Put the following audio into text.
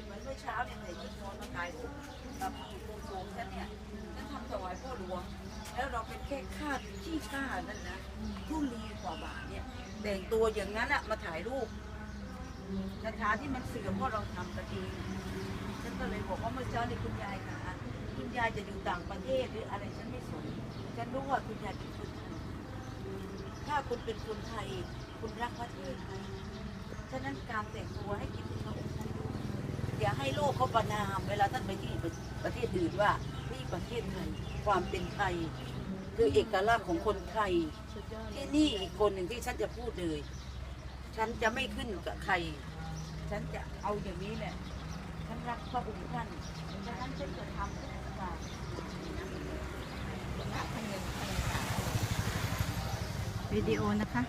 ยเหมือนเมื่อเช้าเนี่ยใส่ชุดนอนมาถ่ายรูปกับผู้โกงฉันเนี่ยฉันทำถวายพ่อหลวง แล้วเราเป็นแค่ข้าที่ข้านั่นนะทุลีกว่าบาทเนี่ยแต่งตัวอย่างนั้นอะมาถ่ายรูปสถานที่มันเสื่อมเพราะเราทำกันเองฉันก็เลยบอกว่าเมื่อเช้านี่คุณยายค่ะคุณยายจะอยู่ต่างประเทศหรืออะไรฉันไม่สนฉันรู้ว่าคุณยายเป็นคนไทย คุณเป็นคนไทย คุณรักประเทศไทยฉะนั้นการแต่งตัวให้คิดถึงพระองค์ท่านด้วยอย่าให้โลกเขาประนาม เวลาท่านไปที่ประเทศอื่นว่านี่ประเทศไทยความเป็นไทย คือเอกลักษณ์ของคนไทย ที่นี่อีกคนหนึ่งที่ฉันจะพูดเลย ฉันจะไม่ขึ้นกับใคร ฉันจะเอาอย่างนี้แหละฉันรักพระองค์ท่านฉะนั้นฉันจะทำทุกประการ วิดีโอนะคะ